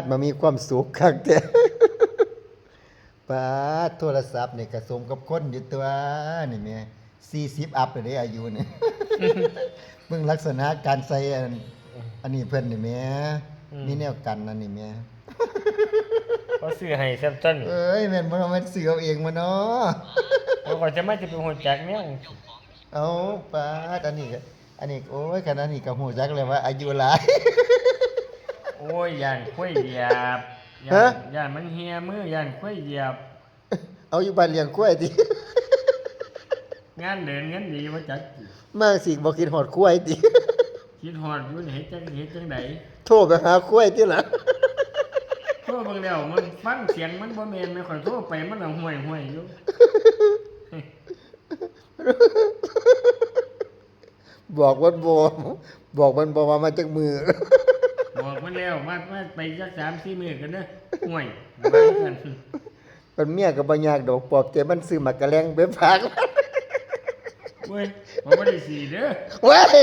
ดมามีความสุขคักแต่ปาดโทรศัพท์นี่กระสมกับคนอยู่ตัวนี่แม่40อัพเลยเด้อายุนี่เบิ่งลักษณะการใส่อันอันนี้เพิ่นนี่แม่มีแนวกันนั่นนี่แม่เขาซื้อให้แซมซันเอ้ยแม่นบ่แม่นซื้อเอาเองมาเนาะเขาก็จะมาจะเป็นหัวจักแนวเอาปาดอันนี้ก็อันนี้โอ้ยขนาดนี้ก็ฮู้จักเลยว่าอายุหลาย โอ้ยย่านข้วยเหยียบย่าฮะนย่านมันเฮียมือย่านข้วยเหยียบ เอาอยู่บ้านเลี้ยงกล้วยติ งานเดินงานดีว่าจักมาสิบ่คิดฮอดกล้วยติ คิดฮอดอยู่นี่เฮ็ดจังเฮ็ดจังไดโทรไปหากล้วยติล่ะ โทรเบิ่งแล้วมันฟังเสียงมันบ่แม่นไม่ค่อยโทรไปมันเอาห่วยห่วยอยู่บอกมันบ่บอกมันบ่ว่ามาจากมือ บอกมันแล้วมามาไปสัก3 4มื้อกันเด้อห่วยว่ากันมันเมียก็บ่ยากดอกปอบแต่มันซื้อมากระแลงไปฝากเว้ยบ่บ่ได้สีเด้อเว้ย